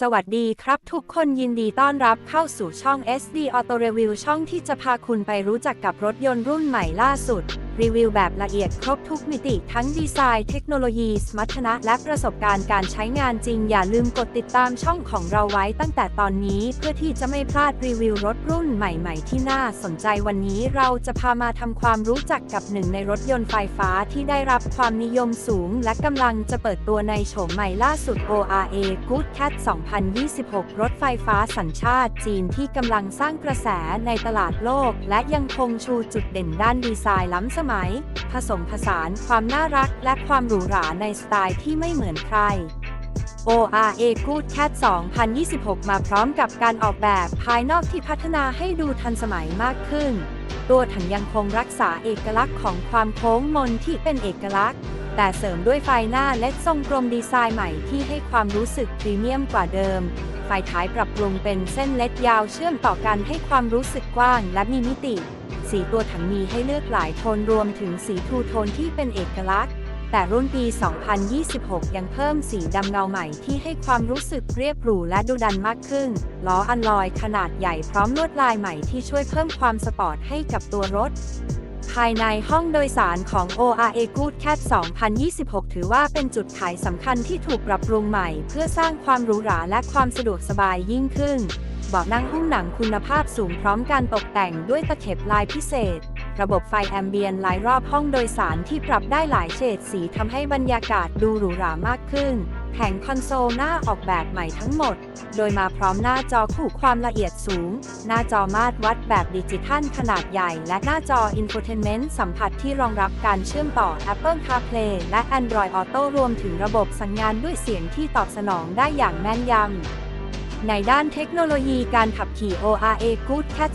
สวัสดีครับทุกคนยินดีต้อนรับเข้าสู่ช่อง SD Auto Review ช่องที่จะพาคุณไปรู้จักกับรถยนต์รุ่นใหม่ล่าสุด รีวิวแบบละเอียดครบทุกมิติทั้งดีไซน์เทคโนโลยี สมรรถนะ และประสบการณ์การใช้งานจริง อย่าลืมกดติดตามช่องของเราไว้ตั้งแต่ตอนนี้ เพื่อที่จะไม่พลาดรีวิวรถรุ่นใหม่ๆ ที่น่าสนใจวันนี้เราจะพามาทำความรู้จักกับหนึ่งในรถยนต์ไฟฟ้าที่ได้รับความนิยมสูง และกำลังจะเปิดตัวในโฉมใหม่ล่าสุด ORA Good Cat 2026 รถไฟฟ้าสัญชาติจีนที่กำลังสร้างกระแสในตลาดโลก และยังคงชูจุดเด่นด้านดีไซน์ล้ำสมัย ผสมผสานความน่ารักและความหรูหราในสไตล์ที่ไม่เหมือนใคร ORA Good Cat 2026 มาพร้อมกับการออกแบบภายนอกที่พัฒนาให้ดูทันสมัยมากขึ้น ตัวถังยังคงรักษาเอกลักษณ์ของความโค้งมนที่เป็นเอกลักษณ์ แต่เสริมด้วยไฟหน้าและทรงกลมดีไซน์ใหม่ที่ให้ความรู้สึกพรีเมียมกว่าเดิม ไฟท้ายปรับปรุงเป็นเส้นเล็ดยาวเชื่อมต่อกันให้ความรู้สึกกว้างและมีมิติ สีตัวถังมีให้เลือกหลายโทนรวมถึงสีทูโทนที่เป็นเอกลักษณ์ แต่รุ่นปี 2026 ยังเพิ่มสีดำเงาใหม่ที่ให้ความรู้สึกเรียบหรูและดูดันมากขึ้น ล้ออันลอยขนาดใหญ่พร้อมลวดลายใหม่ที่ช่วยเพิ่มความสปอร์ตให้กับตัวรถ ภายในห้องโดยสารของ ORA Good Cat 2026 ถือว่าเป็นจุดขายสำคัญที่ถูกปรับปรุงใหม่ เพื่อสร้างความหรูหราและความสะดวกสบายยิ่งขึ้นเบาะนั่งหุ้มหนังคุณภาพสูงพร้อมการตกแต่งด้วยตะเข็บลายพิเศษ ระบบไฟแอมเบียนหลายรอบห้องโดยสารที่ปรับได้หลายเฉดสีทำให้บรรยากาศดูหรูหรามากขึ้น แผงคอนโซลหน้าออกแบบใหม่ทั้งหมด โดยมาพร้อมหน้าจอคู่ความละเอียดสูง หน้าจอมาตรวัดแบบดิจิทัลขนาดใหญ่ และหน้าจอ Infotainment สัมผัสที่รองรับการเชื่อมต่อ Apple CarPlay และ Android Auto รวมถึงระบบสั่งงานด้วยเสียงที่ตอบสนองได้อย่างแม่นยำ ในด้านเทคโนโลยีการขับขี่ ORA Good Cat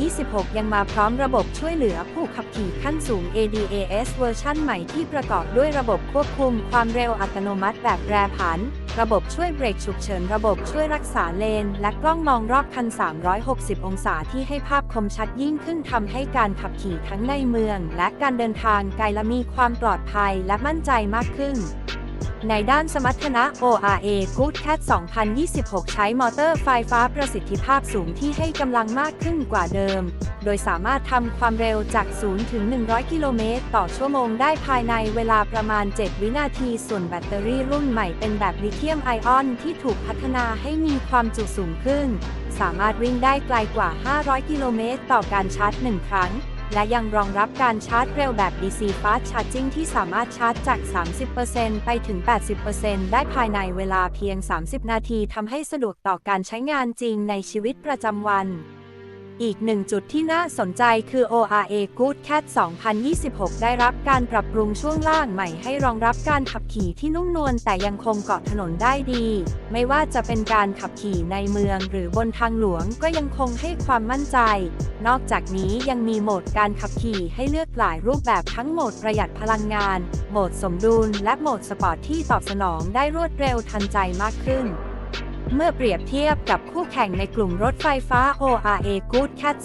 2026 ยังมาพร้อมระบบช่วยเหลือผู้ขับขี่ขั้นสูง ADAS เวอร์ชั่นใหม่ที่ประกอบด้วยระบบควบคุมความเร็วอัตโนมัติแบบแปรผัน ระบบช่วยเบรกฉุกเฉิน ระบบช่วยรักษาเลน และกล้องมองรอบคัน 360 องศาที่ให้ภาพคมชัดยิ่งขึ้นทำให้การขับขี่ทั้งในเมือง และการเดินทางไกลและมีความปลอดภัยและมั่นใจมากขึ้น ในด้านสมรรถนะ ORA Good Cat 2026 ใช้มอเตอร์ไฟฟ้าประสิทธิภาพสูงที่ให้กำลังมากขึ้นกว่าเดิม โดยสามารถทำความเร็วจาก 0 ถึง 100 กิโลเมตร ต่อชั่วโมงได้ภายในเวลาประมาณ 7 วินาที ส่วนแบตเตอรี่รุ่นใหม่เป็นแบบลิเธียมไอออนที่ถูกพัฒนาให้มีความจุสูงขึ้น สามารถวิ่งได้ไกลกว่า 500 กิโลเมตร ต่อการชาร์จ 1 ครั้ง และยังรองรับการชาร์จเร็วแบบ DC Fast Charging ที่สามารถชาร์จจาก 30%ไปถึง 80%ได้ภายในเวลาเพียง 30 นาทีทำให้สะดวกต่อการใช้งานจริงในชีวิตประจำวัน อีกหนึ่งจุดที่น่าสนใจคือ ORA Good Cat 2026 ได้รับการปรับปรุงช่วงล่างใหม่ให้รองรับการขับขี่ที่นุ่มนวลแต่ยังคงเกาะถนนได้ดี ไม่ว่าจะเป็นการขับขี่ในเมืองหรือบนทางหลวงก็ยังคงให้ความมั่นใจ นอกจากนี้ยังมีโหมดการขับขี่ให้เลือกหลายรูปแบบทั้งโหมดประหยัดพลังงาน โหมดสมดุล และโหมดสปอร์ตที่ตอบสนองได้รวดเร็วทันใจมากขึ้น เมื่อเปรียบเทียบกับคู่แข่งในกลุ่มรถไฟฟ้า ORA Good Cat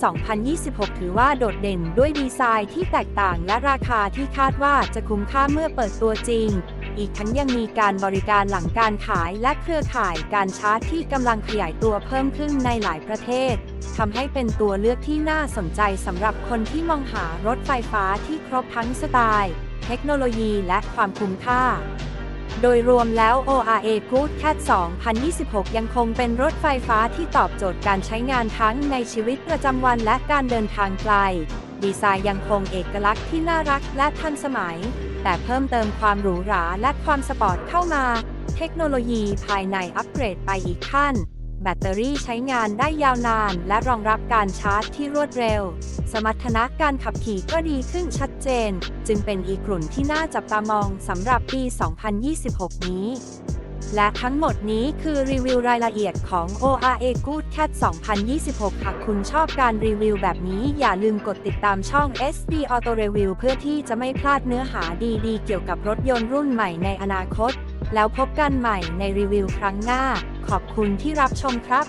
2026 ถือว่าโดดเด่นด้วยดีไซน์ที่แตกต่างและราคาที่คาดว่าจะคุ้มค่าเมื่อเปิดตัวจริง อีกทั้งยังมีการบริการหลังการขายและเครือข่ายการชาร์จที่กำลังขยายตัวเพิ่มขึ้นในหลายประเทศทำให้เป็นตัวเลือกที่น่าสนใจสำหรับคนที่มองหารถไฟฟ้าที่ครบทั้งสไตล์ เทคโนโลยีและความคุ้มค่า โดยรวมแล้ว ORA Good Cat 2026 ยังคงเป็นรถไฟฟ้าที่ตอบโจทย์การใช้งานทั้งในชีวิตประจำวันและการเดินทางไกล ดีไซน์ยังคงเอกลักษณ์ที่น่ารักและทันสมัย แต่เพิ่มเติมความหรูหราและความสปอร์ตเข้ามา เทคโนโลยีภายในอัปเกรดไปอีกขั้น แบตเตอรี่ใช้งานได้ยาวนาน และรองรับการชาร์จที่รวดเร็ว สมรรถนะการขับขี่ก็ดีขึ้นชัดเจน จึงเป็นอีกกลุ่มที่น่าจับตามองสำหรับปี 2026 นี้ และทั้งหมดนี้คือรีวิวรายละเอียดของ ORA Good Cat 2026 หากคุณชอบการรีวิวแบบนี้อย่าลืมกดติดตามช่อง SD Auto Review เพื่อที่จะไม่พลาดเนื้อหาดีๆ เกี่ยวกับรถยนต์รุ่นใหม่ในอนาคต แล้วพบกันใหม่ในรีวิวครั้งหน้า ขอบคุณที่รับชมครับ